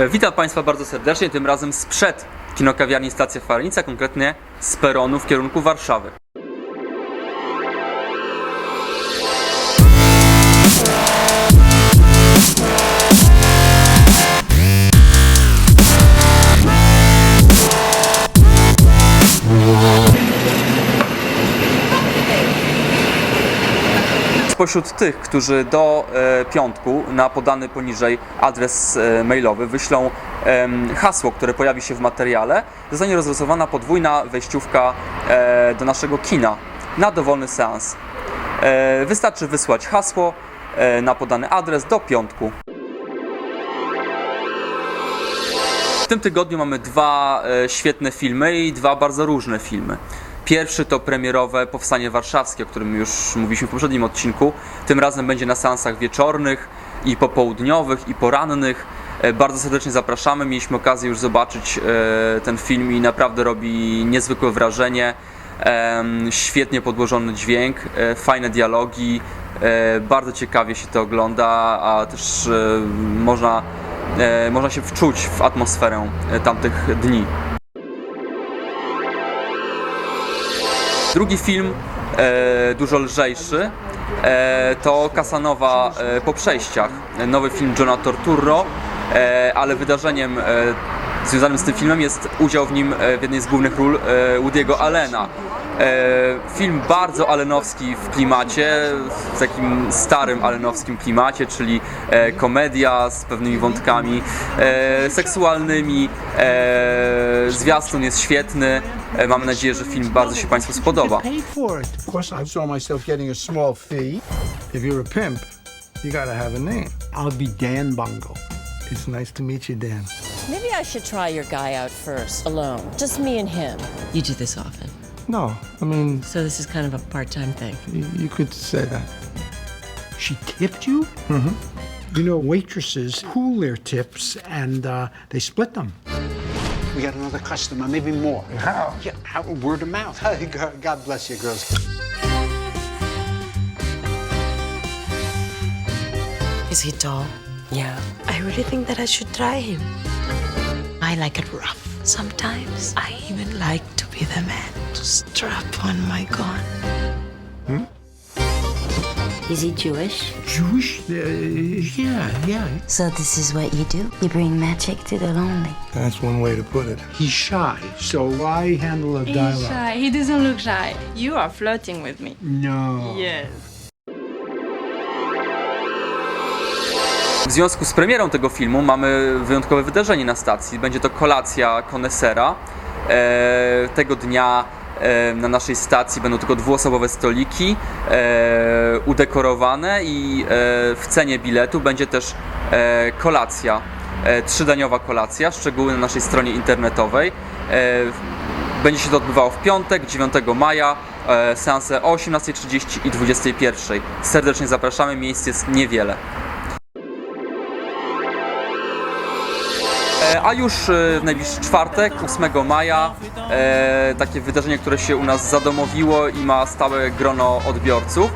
E, Witam Państwa bardzo serdecznie, tym razem sprzed kinokawiarni Stacja Falenica, konkretnie z peronu w kierunku Warszawy. Spośród tych, którzy do e, piątku na podany poniżej adres e, mailowy wyślą hasło, które pojawi się w materiale, zostanie rozlosowana podwójna wejściówka e, do naszego kina na dowolny seans. Wystarczy wysłać hasło na podany adres do piątku. W tym tygodniu mamy dwa świetne filmy i dwa bardzo różne filmy. Pierwszy to premierowe Powstanie Warszawskie, o którym już mówiliśmy w poprzednim odcinku. Tym razem będzie na seansach wieczornych i popołudniowych i porannych. E, Bardzo serdecznie zapraszamy. Mieliśmy okazję już zobaczyć e, ten film i naprawdę robi niezwykłe wrażenie. Świetnie podłożony dźwięk, e, fajne dialogi, bardzo ciekawie się to ogląda, a też można można się wczuć w atmosferę tamtych dni. Drugi film, e, dużo lżejszy, e, to Casanowa e, po przejściach. Nowy film Johna Torturro, e, ale wydarzeniem e, związanym z tym filmem jest udział w nim e, w jednej z głównych ról e, Woody'ego Allena. E, film bardzo alenowski w klimacie, w takim starym alenowskim klimacie, czyli komedia z pewnymi wątkami seksualnymi. Zwiastun jest świetny. Mamy nadzieję, że film bardzo się Państwu spodoba. If you're a pimp, you gotta have a name. I'll be Dan Bungle. It's nice to meet you, Dan. Maybe I should try your guy out first, alone. Just me and him. You do this often. No, I mean, So this is kind of a part-time thing. y- you could say that. She tipped you? Mm-hmm. You know, waitresses pool their tips and uh, they split them. We got another customer, maybe more. How? Yeah, how, word of mouth. God God bless you, girls. Is he tall? Yeah. I really think that I should try him. I like it rough. Sometimes I even like to be the man to strap on my gun. Hmm? Is he Jewish? Jewish? Uh, yeah, yeah. So this is what you do? You bring magic to the lonely. That's one way to put it. He's shy, so why handle a He's dialogue? shy. He doesn't look shy. You are flirting with me. No. Yes. W związku z premierą tego filmu mamy wyjątkowe wydarzenie na stacji. Będzie to kolacja konesera. E, tego dnia e, na naszej stacji będą tylko dwuosobowe stoliki e, udekorowane i e, w cenie biletu będzie też e, kolacja, e, trzydaniowa kolacja. Szczegóły na naszej stronie internetowej. E, będzie się to odbywało w piątek, 9 maja, e, seanse o 18.30 i 21.00. Serdecznie zapraszamy, miejsc jest niewiele. A już e, w najbliższy czwartek, 8 maja, e, takie wydarzenie, które się u nas zadomowiło i ma stałe grono odbiorców,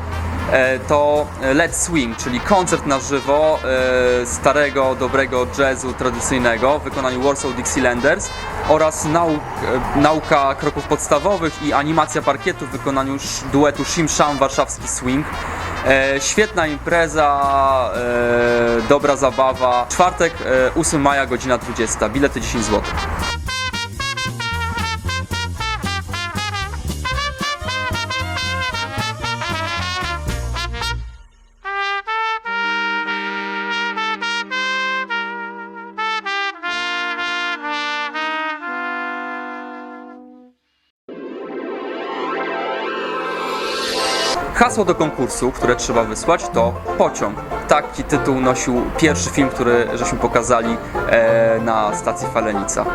e, to Let's Swing, czyli koncert na żywo e, starego, dobrego jazzu tradycyjnego w wykonaniu Warsaw Dixielanders oraz nauk, e, nauka kroków podstawowych i animacja parkietu w wykonaniu duetu Shim Sham Warszawski Swing. E, świetna impreza, e, dobra zabawa. Czwartek, e, 8 maja, godzina 20. Bilety 10 zł. Hasło do konkursu, które trzeba wysłać to pociąg. Taki tytuł nosił pierwszy film, który żeśmy pokazali e, na stacji Falenica.